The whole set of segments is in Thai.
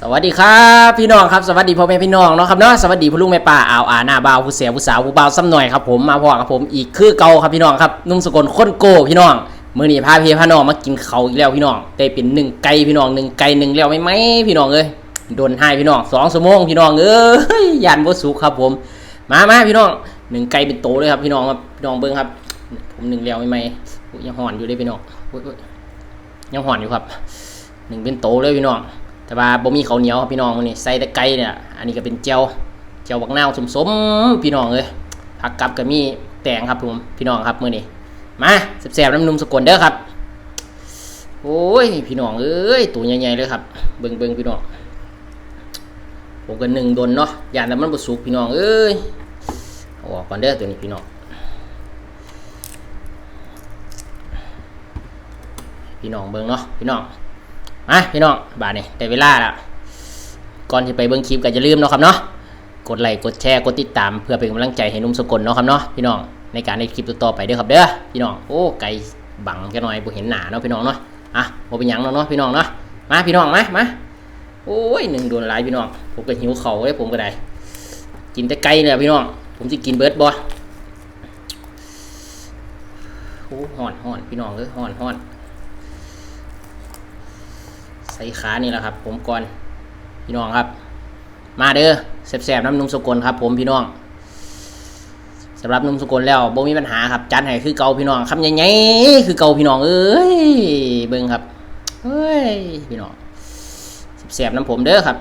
สวัสดีครับพี่น้องครับสวัสดีพ่อแม่พี่น้องเนาะครับเนาะสวัสดีพ่อลุงแม่ป้าอ่าวอาหน้าบ่าวผู้เสียผู้สาวผู้บ่าวซ้ำหน่อยครับผมมาพอกับผมอีกคือเก่าครับพี่น้องครับนุ่งสกลค้นโกพี่น้องมื้อนี้พาพี่พาน้องมากินเขาอีกแล้วพี่น้องได้เป็นหนึ่งไก่พี่น้องหนึ่งไก่หนึ่งแล้วไหมไหมพี่น้องเอ้ยโดนให้พี่น้องสองชั่วโมงพี่น้องเอ้ยยันบ่สุกครับผม มามาพี่น้องหนึ่งไก่เป็นโตเลยครับพี่น้องครับพี่น้องเบิ้งครับ ผมหนึ่งแล้วไหมไหมยังห่อนอยู่เลยพี่น้องยังห่อนอยู่ครับหนึ่งเป็นโตเลยพี่น้อง แต่ว่าบ่มีข้าวเหนียวครับพี่น้องมื้อนี้ใส่แต่ไก่เนี่ยอันนี้ก็เป็นเจียวเจียวบักนาวสมๆพี่น้องเอ้ยผักกับก็มีแตงครับผมพี่น้องครับมื้อนี้มาแซ่บๆน้ำนุ่มสกลเด้อครับ โอ้ยพี่น้องเอ้ยตัวใหญ่ๆเลยครับ เบิ่งๆพี่น้องผมก็หนึ่งโดนเนาะย่านแต่มันบ่สุกพี่น้องเอ้ยเอาออกก่อนเด้อตัวนี้พี่น้องพี่น้องเบิ่งเนาะพี่น้อง มาพี่น้องบาดนี้ได้เวลาแล้วก่อนที่ไปเบิ่งคลิปก็อย่าลืมเนาะครับเนาะกดไลค์กดแชร์กดติดตามเพื่อเป็นกำลังใจให้นุ่มสกลเนาะครับเนาะพี่น้องในการในคลิปต่อไปเด้อครับเด้อพี่น้องโอ้ไก่บังแค่หน่อยบ่เห็นหน้าเนาะพี่น้องเนาะอะบ่เป็นหยังเนาะเนาะพี่น้องเนาะมาพี่น้องมามาโอ้ยหนึ่งโดนหลายพี่น้องผมก็หิวเข่าเลยผมก็ได้ กินแต่ไก่เนี่ยพี่น้อง ผมสิกินเบิร์ดบ่โอ้ห่อนห่อนพี่น้องเอ้ยห่อนห่อน ใส่ขานี่แหละครับ ผมก่อนพี่น้องครับ มาเด้อแสบๆน้ำนุ่มสกลครับ ผมพี่น้องสำหรับนุ่มสกลแล้วบ่มีปัญหาครับจัดให้คือเก่าพี่น้องคำใหญ่ๆคือเก่าพี่น้องเอ้ยเบิ่งครับเฮ้ยพี่น้องแสบน้ำผมเด้อครับ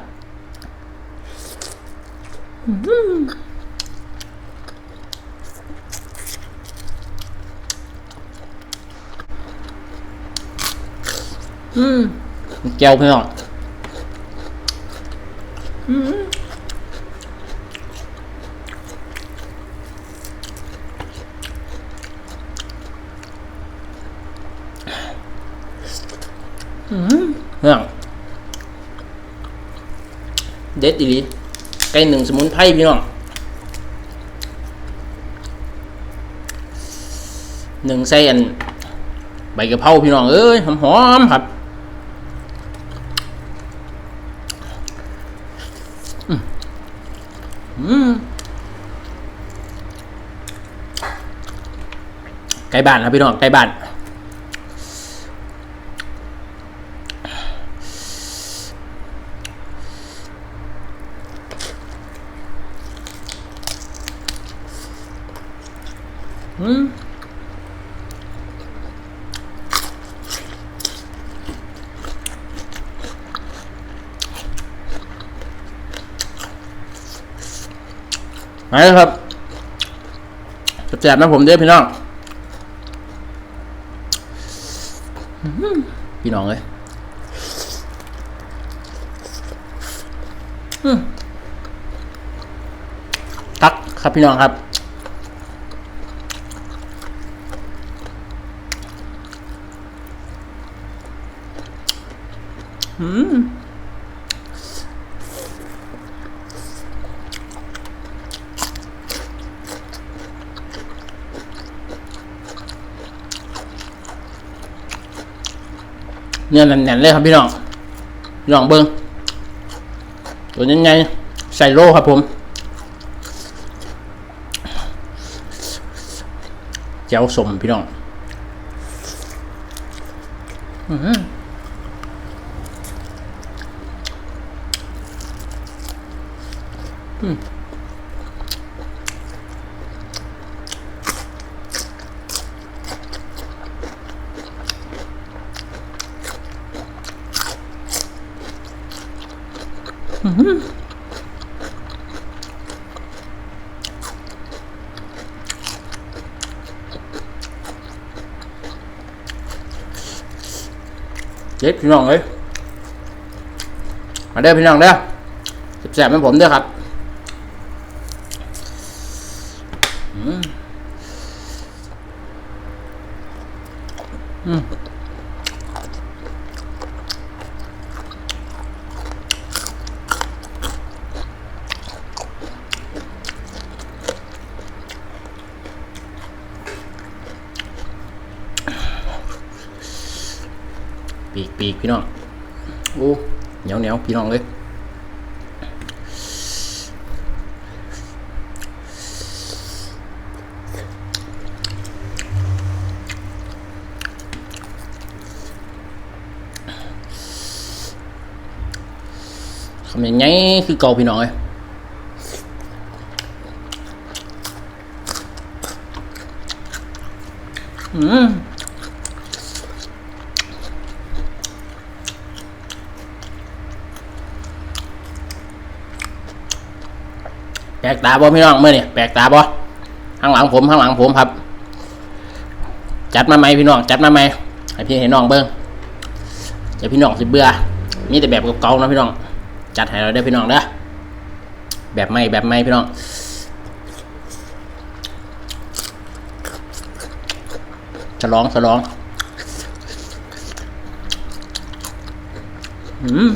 อืม แก้วพี่น้องพี่น้องเด็ดอีหลีไก่หนึ่งสมุนไพรพี่น้องหนึ่งใส่อันใบกะเพราพี่น้องเอ้ยหอมๆครับ อืม ไก่บ้านครับพี่น้องไก่บ้านอืมมาเลยครับแสบๆนะผมเด้อพี่น้องอื้อหือพี่ น้องเลยอืมตักครับพี่น้องครับ อืม เนื้อแน่นๆเลยครับพี่น้องพี่น้องเบิ้งตัวยังไงใส่โลครับผมเจ้าสมพี่น้อง อื้อหือ เจ็บพี่น้องเลยมาเด้อพี่น้องเด้อแสบๆให้ผมเด้อครับอืมอืมปีกปีกพี่น้องโอ้ เหนียวเหนียวพี่น้องเลยคำยังไงคือเก่าพี่น้องเลยอืม ปลกตาบ่พี่น้องเมื่อนี่แปลกตาบ่ข้างหลังผมข้างหลังผมครับ จัดมาไหมพี่น้องจัดมาไหมให้พี่ให้น้องเบิ้งเดี๋ยวพี่น้องสิเบื่อมีแต่แบบเก่าๆนะพี่น้อง จัดให้เราได้พี่น้องเด้อแบบใหม่แบบใหม่พี่น้องฉลองฉลองอืม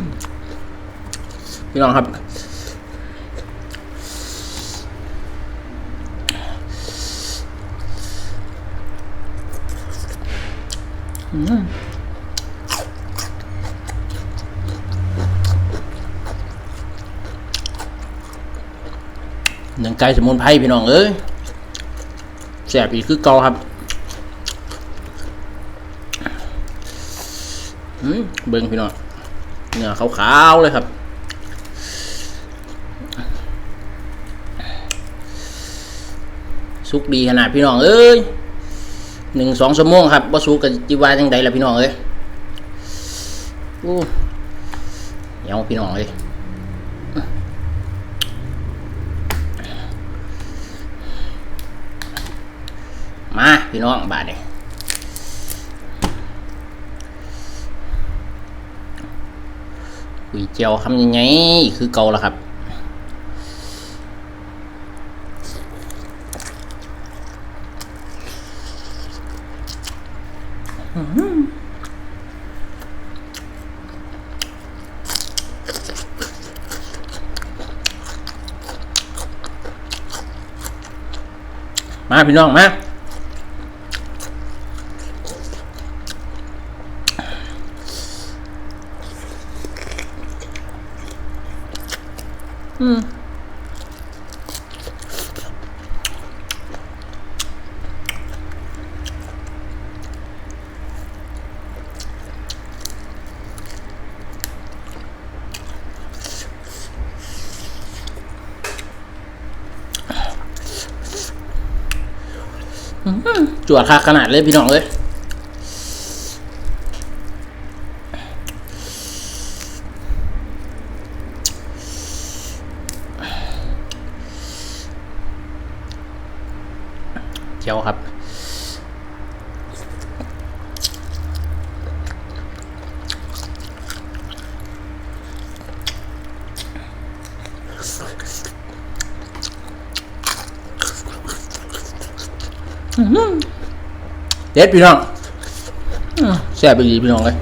พี่น้องครับ หนังไก่สมุนไพรพี่น้องเอ้ยแสบอีกคือเกาครับอืมเบิ้งพี่น้องเนื้อขาวๆเลยครับสุกดีขนาดพี่น้องเอ้ย หนึ่งสองชั่วโมงครับว่สุกับจีวาจังใดล่ะพี่น้องเอ้ยโอ้เหนียวพี่น้องเอ้ยมาพี่น้องบาทเนี่ยกุยเจียวทำยังไงคือเก่าล้วครับ มาพี่น้องมา อืม จวดค่ะขนาดเลยพี่น้องเลย เด็ดพี่น้องแซ่บไปดีพี่น้องเลย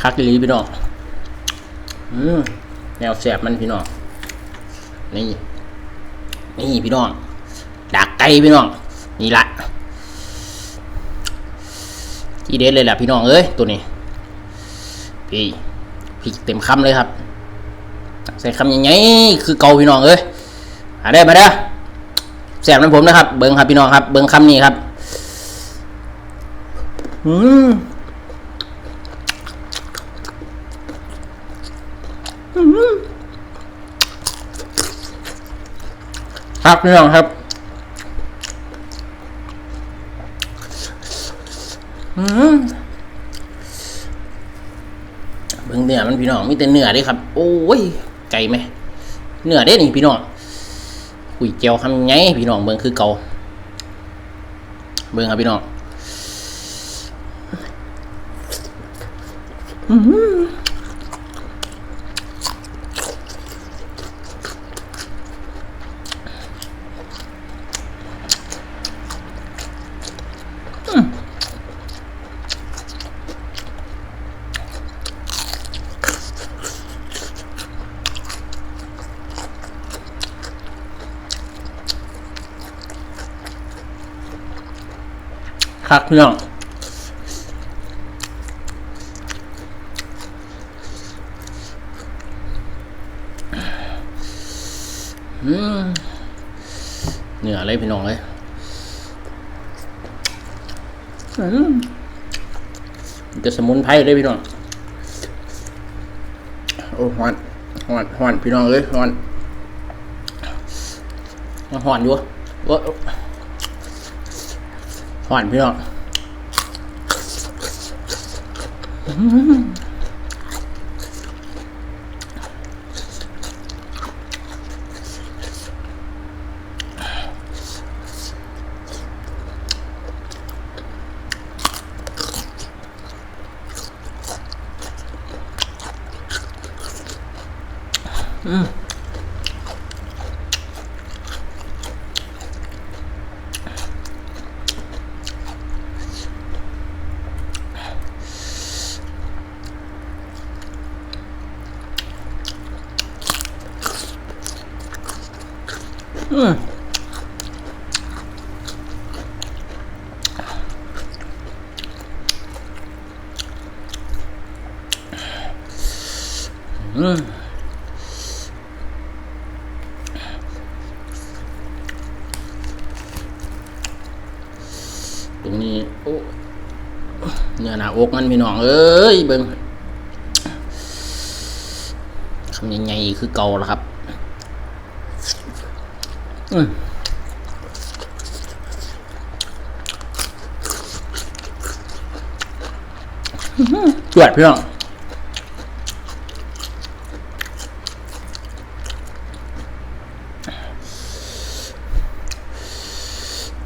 คักลีพี่น้องอืมแนวแซ่บมันพี่น้อง นี่ นี่พี่น้อง ดักไก่พี่น้อง นี่ละที่เด็ดเลยแหละพี่น้องเอ้ยตัวนี้ พี่พริกเต็มคำเลยครับ ใส่คำยังไงคือเกาพี่น้องเอ้ยมาได้มาได้อแสบน้ำผมนะครับ เบิ้งครับพี่น้องครับ เบิ้งคำนี้ครับอืมอืมครับพี่น้องครับอืมเบิ่งเนื้อมันพี่น้องมีแต่เนื้อด้ครับ โอ้ย ไก่ไหมเนื้อเด้นี่พี่น้องขุยเจียวทำไงพี่น้องเบิ่งคือเก่าเบิ่งครับพี่น้อง คักพี่น้องอืมเนื้อเลยพี่น้องเลยอืมจะสมุนไพรเลยพี่น้อง โอ้หวานหวานหวานพี่น้องเอ้ยหวานหวานอยู่ว่า หวานพี่น้อง อืมตรงนี้โอ้เนื้อหน้าอกมันพี่น้องเอ้ยเบิ่งคำยังไงคือเก่าล้วครับ อืมจวดพี่น้อง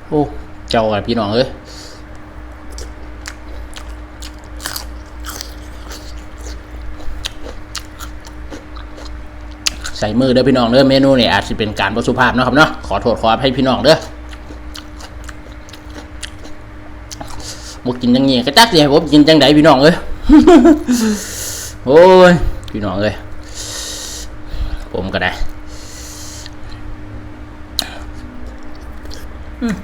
โอ้ เจ้าอะไรพี่น้องเอ้ย ใส่มือเด้อพี่น้องเด้อเมนูเนี่ยอาจจะเป็นการประสุภาพนะครับเนาะขอโทษขออภัยพี่น้องเด้อบกินจังงี้ก็จักสิให้ผมกินจังไดพี่น้องเอ้ยโอ้ยพี่น้องเอ้ยผมก็ได้อืม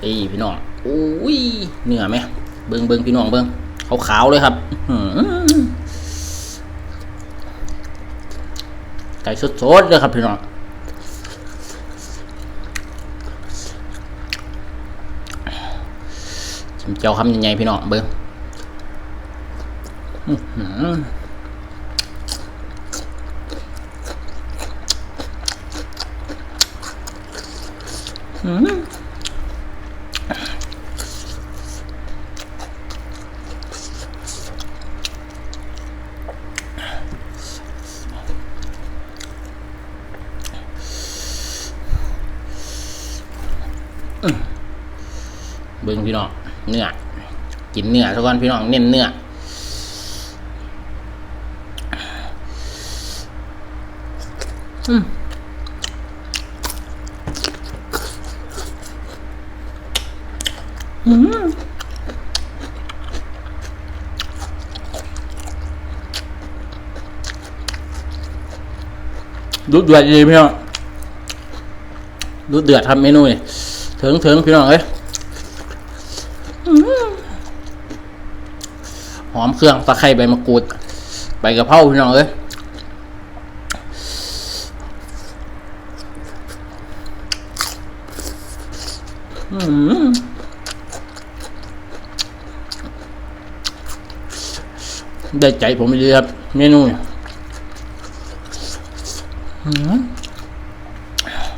เอ้ยพี่น้องโอ้ย เหนือไหมเบิงเบิงพี่น้องเบิงขาวๆเลยครับไก่สดๆเลยครับพี่น้องชิมเจียวคำใหญ่ๆพี่น้องเบิงอื้อ เบิ้งพี่น้องเนื้อกินเนื้อทุกคนพี่น้องเน้นเนื้ออืมอืมดูเดือดดีพี่น้องดูเดือดครับเมนูนี่ ถึงถึงพี่น้องเอ้ยหอมเครื่องตะไคร้ใบมะกรูดใบกระเพราพี่น้องเอ้ยได้ใจผมดีครับ เมนูเนี่ย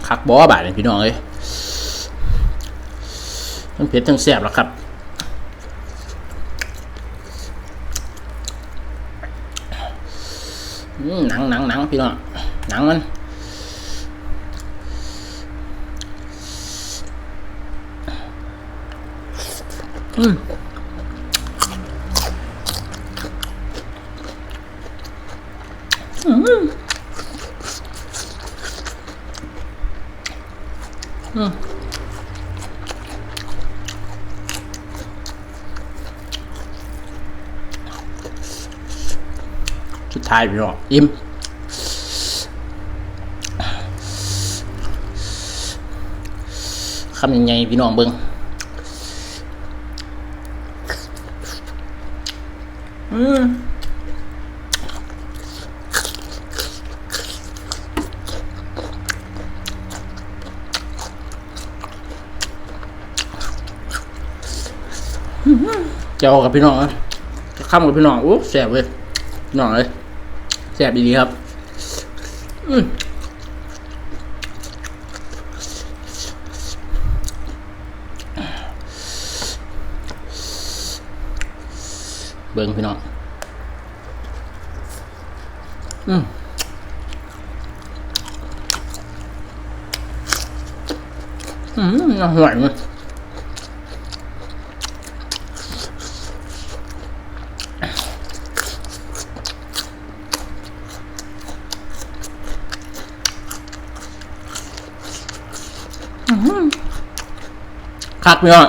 คักบอบาทเลยพี่น้องเอ้ย ทั้งเผ็ดทั้งแซ่บแล้วครับหนังหนังหนังพี่น้องหนังมันอืมอืมอืม สุดท้ายพี่น้องอิ่มคำยังไงพี่น้องเบิ้งอืมเจ้ากับพี่น้องนะข้ามกับพี่น้องโอ้แสบเลยพี่น้องเลย แสบดีครับ อืมเบิ้งพี่น้อง อืมอืมอร่อยมั้ย คักพี่น้อง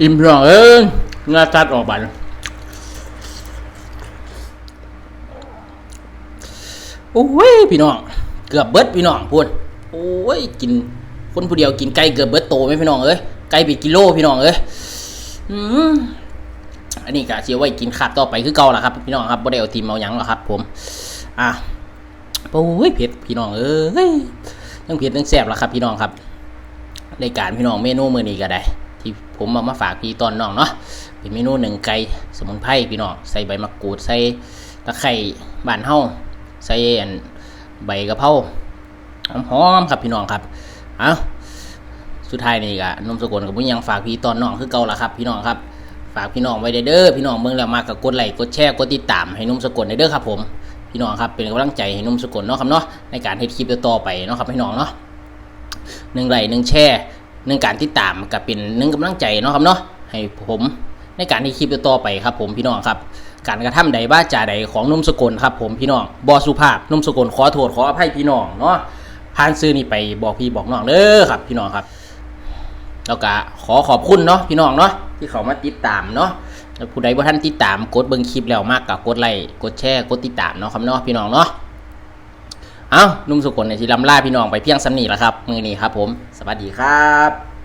อิ่มพี่น้องเอ้ยงาจัดออกบันโอ้ยพี่น้อง เกือบเบิดพี่น้องพูดโอ้ยกิน คนผู้เดียวกินไก่เกือบเบิดโตไหมพี่น้องเอ้ยไก่ไปกิโลพี่น้องเอ้ยอืม อันนี้กะเชียวไว้กินขาดต่อไปคือเก่าละครับ พี่น้องครับบ่ได้เอาทีมเอาหยังหรอกครับ ผม อะโอ้ยเผ็ดพี่น้องเอ้ยยังเผ็ดยังแซ่บละครับ พี่น้องครับรายการพี่น้องเมนูมื้อนี้ก็ได้ ที่ผมเอามาฝากพี่ตอนน้องเนาะเป็นเมนูหนึ่งไก่สมุนไพรพี่น้องใส่ใบมะกรูดใส่ตะไคร้บ้านเฮาใส่อันใบกะเพราหอมๆครับพี่น้องครับเอ้าสุดท้ายนี่ก็นมสกุลกับพุ่ยังฝากพี่ตอนน้องคือเก่าละครับ พี่น้องครับ ฝากพี่น้องไว้เด้อพี่น้องเมืองแล้วมากกับกดไลค์กดแชร์กดติดตามให้นุ่มสกุลเด้อครับผมพี่น้องครับเป็นกำลังใจให้นุ่มสกุลเนาะครับเนาะในการเฮ็ดคลิปต่อไปเนาะครับพี่น้องเนาะหนึ่งไลค์หนึ่งแชร์หนึ่งการติดตามกับเป็นหนึ่งกำลังใจเนาะครับเนาะให้ผมในการที่คลิปต่อไปครับ ผมพี่น้องครับ การกระทำใดบ้าจาใดของนุ่มสกุลครับ ผมพี่น้องบอสุภาพนุ่มสกุลขอโทษขออภัยพี่น้องเนาะผ่านซื้อนี่ไปบอกพี่บอกน้องเด้อครับ พี่น้องครับ แล้วก็ขอขอบคุณเนาะพี่น้องเนาะ ที่เขามาติดตามเนาะผู้ใดบ่ท่านติดตามกดเบิ่งคลิปแล้วมากกับกดไลค์กดแชร์กดติดตามเนาะครับเนาะพี่น้องเนาะเอานุ่มสุกลในที่ลำล่าพี่น้องไปเพียงสำนีแล้วครับมือนี้ครับผม สวัสดีครับ